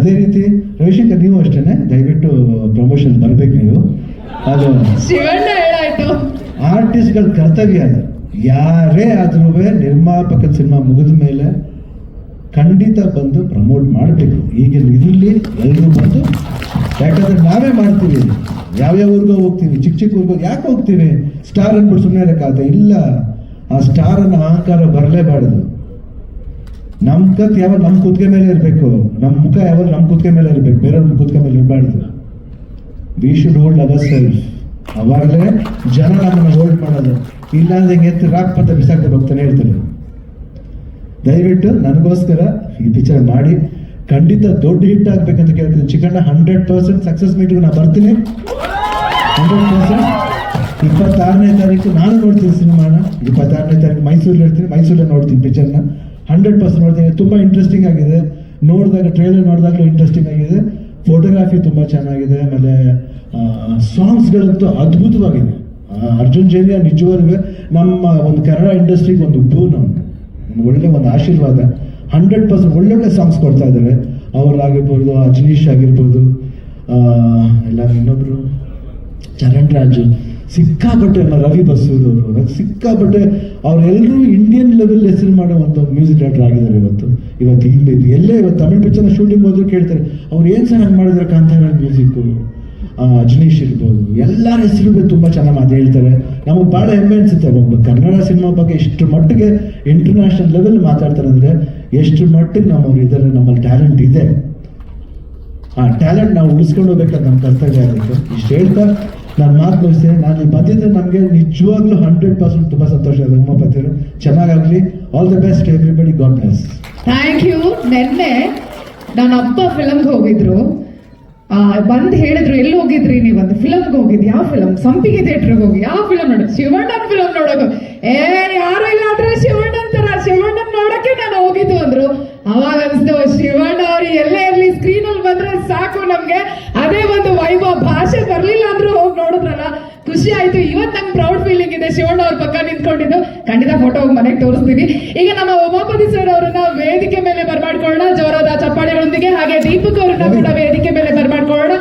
ಅದೇ ರೀತಿ ರವಿಶಂಕರ್ ನೀವು ಅಷ್ಟೇನೆ? ದಯವಿಟ್ಟು ಪ್ರಮೋಷನ್ ಬರ್ಬೇಕು ನೀವು. ಅದು ಆರ್ಟಿಸ್ಟ್ಗಳ ಕರ್ತವ್ಯ ಅದು. ಯಾರೇ ಆದ್ರೂ ನಿರ್ಮಾಪಕ ಸಿನಿಮಾ ಮುಗಿದ ಮೇಲೆ ಖಂಡಿತ ಬಂದು ಪ್ರಮೋಟ್ ಮಾಡಬೇಕು. ಈಗ ಇದರಲ್ಲಿ ಎಲ್ಲರೂ ಬಂದು ಯಾಕಂದ್ರೆ ನಾವೇ ಮಾಡ್ತೀವಿ. ಇಲ್ಲಿ. ಯಾವ್ಯಾವ ಊರಿಗೋ ಹೋಗ್ತೀವಿ. ಚಿಕ್ಕ ಚಿಕ್ಕ ಊರಿಗೋ ಯಾಕೆ ಹೋಗ್ತೀವಿ? ಸ್ಟಾರ್ ಅಂದ್ಬಿಟ್ಟು ಸುಮ್ಮನೆ ಇರೋಕ್ಕಾಗತ್ತೆ ಇಲ್ಲ. ಆ ಸ್ಟಾರನ್ನು ಅನ್ನೋ ಅಹಂಕಾರ ಬರಲೇಬಾರ್ದು. ನಮ್ಮ ಕತ್ ಯಾವಾಗ ನಮ್ಮ ಕುತ್ತಿಗೆ ಮೇಲೆ ಇರಬೇಕು? ನಮ್ಮ ಮುಖ ಯಾವಾಗ ನಮ್ಮ ಕುತ್ತಿಗೆ ಮೇಲೆ ಇರಬೇಕು? ಬೇರೆಯವ್ರ ಕುತ್ತಿಗೆ ಮೇಲೆ ಇರಬಾರ್ದು. We should hold our self ಅವಾಗಲೇ ಜನ ನಮ್ಮನ್ನು ಹೋಲ್ಡ್ ಮಾಡೋದು. ಇಲ್ಲಾಂದ್ರೆ ಹಿಂಗೆ ಎತ್ತಿ ರಾಕ್ ಪತ್ತ ಬಿಸಾಕ್ತಾ ಹೋಗ್ತಾನೆ ಇರ್ತಾರೆ. ದಯವಿಟ್ಟು ನನಗೋಸ್ಕರ ಈ ಪಿಕ್ಚರ್ ಮಾಡಿ. ಖಂಡಿತ ದೊಡ್ಡ ಹಿಟ್ ಆಗ್ಬೇಕಂತ ಕೇಳ್ತೀನಿ. Chikkanna hundred percent success meeting ನಾನು ಬರ್ತೀನಿ. ಹಂಡ್ರೆಡ್ ಪರ್ಸೆಂಟ್ ಇಪ್ಪತ್ತಾರನೇ ತಾರೀಕು ನಾನು ನೋಡ್ತೀನಿ ಸಿನಿಮಾನ. ಇಪ್ಪತ್ತಾರನೇ ತಾರೀಕು ಮೈಸೂರಲ್ಲಿ ಇರ್ತೀನಿ. ಮೈಸೂರಲ್ಲಿ ನೋಡ್ತೀನಿ ಪಿಕ್ಚರ್ನ. ಹಂಡ್ರೆಡ್ ಪರ್ಸೆಂಟ್ ನೋಡ್ತೀನಿ. ತುಂಬ ಇಂಟ್ರೆಸ್ಟಿಂಗ್ ಆಗಿದೆ. ನೋಡಿದಾಗ ಟ್ರೈಲರ್ ನೋಡಿದಾಗಲೂ ಇಂಟ್ರೆಸ್ಟಿಂಗ್ ಆಗಿದೆ. ಫೋಟೋಗ್ರಾಫಿ ತುಂಬ ಚೆನ್ನಾಗಿದೆ. ಆಮೇಲೆ ಸಾಂಗ್ಸ್ಗಳಂತೂ ಅದ್ಭುತವಾಗಿದೆ. ಅರ್ಜುನ್ ಜೈನಿಯ ನಿಜವಾಗ್ಲೂ ನಮ್ಮ ಒಂದು ಕನ್ನಡ ಇಂಡಸ್ಟ್ರಿಗೆ ಒಂದು ಭೂ ನಮ್ಮ ಒಳ್ಳೆ ಒಂದು ಆಶೀರ್ವಾದ. ಹಂಡ್ರೆಡ್ ಪರ್ಸೆಂಟ್ ಒಳ್ಳೊಳ್ಳೆ ಸಾಂಗ್ಸ್ ಕೊಡ್ತಾ ಇದ್ದಾರೆ. ಅವರಾಗಿರ್ಬೋದು, ಅಜನೀಶ್ ಆಗಿರ್ಬೋದು ಎಲ್ಲ ಇನ್ನೊಬ್ಬರು ಚರಣ್ ರಾಜು. ಸಿಕ್ಕಾಪಟ್ಟೆ ರವಿ ರವಿ ಬಸೂರವರು ಸಿಕ್ಕಾಪಟ್ಟೆ ಅವರೆಲ್ಲರೂ ಇಂಡಿಯನ್ ಲೆವೆಲ್ ಹೆಸರು ಮಾಡೋ ಒಂದು ಮ್ಯೂಸಿಕ್ ಡೈರೆಕ್ಟರ್ ಆಗಿದ್ದಾರೆ ಇವತ್ತು. ಇವತ್ತು ಇಲ್ಲಿ ಎಲ್ಲೇ ಇವತ್ತು ತಮಿಳ್ ಪಿಕ್ಚರ್ನ ಶೂಟಿಂಗ್ ಹೋದ್ರು ಕೇಳ್ತಾರೆ, ಅವ್ರು ಏನು ಚೆನ್ನಾಗಿ ಮಾಡಿದ್ರೆ ಕಾಂತಾರ ಮ್ಯೂಸಿಕ್ಕು ಅಜನೀಶ್ ಇರ್ಬೋದು. ಎಲ್ಲರ ಹೆಸರು ತುಂಬ ಚೆನ್ನಾಗಿ ಮಾತು ಹೇಳ್ತಾರೆ. ನಮಗೆ ಭಾಳ ಹೆಮ್ಮೆ ಅನಿಸುತ್ತೆ. ಒಬ್ಬ ಕನ್ನಡ ಸಿನಿಮಾ ಬಗ್ಗೆ ಎಷ್ಟು ಮಟ್ಟಿಗೆ ಇಂಟರ್ನ್ಯಾಷನಲ್ ಲೆವೆಲ್ ಮಾತಾಡ್ತಾರೆ ಅಂದರೆ ಎಷ್ಟು ಮಟ್ಟಿಗೆ ನಮ್ಮವ್ರು ಇದ್ದಾರೆ ನಮ್ಮಲ್ಲಿ ಟ್ಯಾಲೆಂಟ್ ಇದೆ. ಆ ಟ್ಯಾಲೆಂಟ್ ನಾವು ಉಳಿಸ್ಕೊಂಡು ಹೋಗ್ಬೇಕಾದ್ರೆ ನಮ್ಮ ಕರ್ತವ್ಯ ಆಗುತ್ತೆ ಇಷ್ಟು ಹೇಳ್ತಾ ನಾನು ಮಾತು ನಾನು ಈ ಬಂದಿದ್ದೆ ನಮಗೆ ನಿಜವಾಗ್ಲೂ ಹಂಡ್ರೆಡ್ ಪರ್ಸೆಂಟ್ ತುಂಬ ಸಂತೋಷ. ಇದೆ ಉಮಾಪತಿಯವರು ಚೆನ್ನಾಗಾಗಲಿ. All the best everybody God bless thank you ನಿನ್ನೆ ನನ್ನ ಅಪ್ಪ ಫಿಲಮ್ಗೆ ಹೋಗಿದ್ರು. ಬಂದ್ ಹೇಳಿದ್ರು, ಎಲ್ಲಿ ಹೋಗಿದ್ರಿ ನೀವು? ಒಂದು ಫಿಲಮ್ಗೆ ಹೋಗಿದ್ದು ಯಾವ ಫಿಲಮ್ ಸಂಪಿಗೆ ಥಿಯೇಟ್ರಿಗೆ ಹೋಗಿ ಯಾವ ಫಿಲಮ್ ನೋಡ? ಶಿವಣ್ಣನ್ ಫಿಲಮ್ ನೋಡೋದು ಏ ಯಾರು ಇಲ್ಲ ಅಂದ್ರೆ ಶಿವಣ್ಣನ್ ತರ. ಶಿವಣ್ಣನ್ ನೋಡಕ್ಕೆ ನಾನು ಹೋಗಿದ್ದು ಅಂದ್ರು. ಅವಾಗ ಅನ್ಸ್ತು, ಶಿವಣ್ಣ ಅವ್ರು ಎಲ್ಲೇ ಇರ್ಲಿ? ಸ್ಕ್ರೀನ್ ಅಲ್ಲಿ ಬಂದ್ರೆ ಸಾಕು ನಮ್ಗೆ. ಅದೇ ಒಂದು ವೈಭವ. ಭಾಷೆ ಬರ್ಲಿಲ್ಲ ಖಂಡಿತ ಫೋಟೋ ಮನೆಗೆ ತೋರಿಸ್ತೀನಿ ಈಗ ನಮ್ಮ ಉಮಾಪತಿ ಸರ್ ಅವರನ್ನ ವೇದಿಕೆ ಮೇಲೆ ಬರ್ಮಾಡ್ಕೊಳ್ಳೋಣ. ಜೋರಾದ ಚಪ್ಪಾಳೆಗಳೊಂದಿಗೆ ಹಾಗೆ ದೀಪಕ್ ಅವರನ್ನ ಕೂಡ ವೇದಿಕೆ ಮೇಲೆ ಬರ್ಮಾಡ್ಕೊಳ್ಳೋಣ.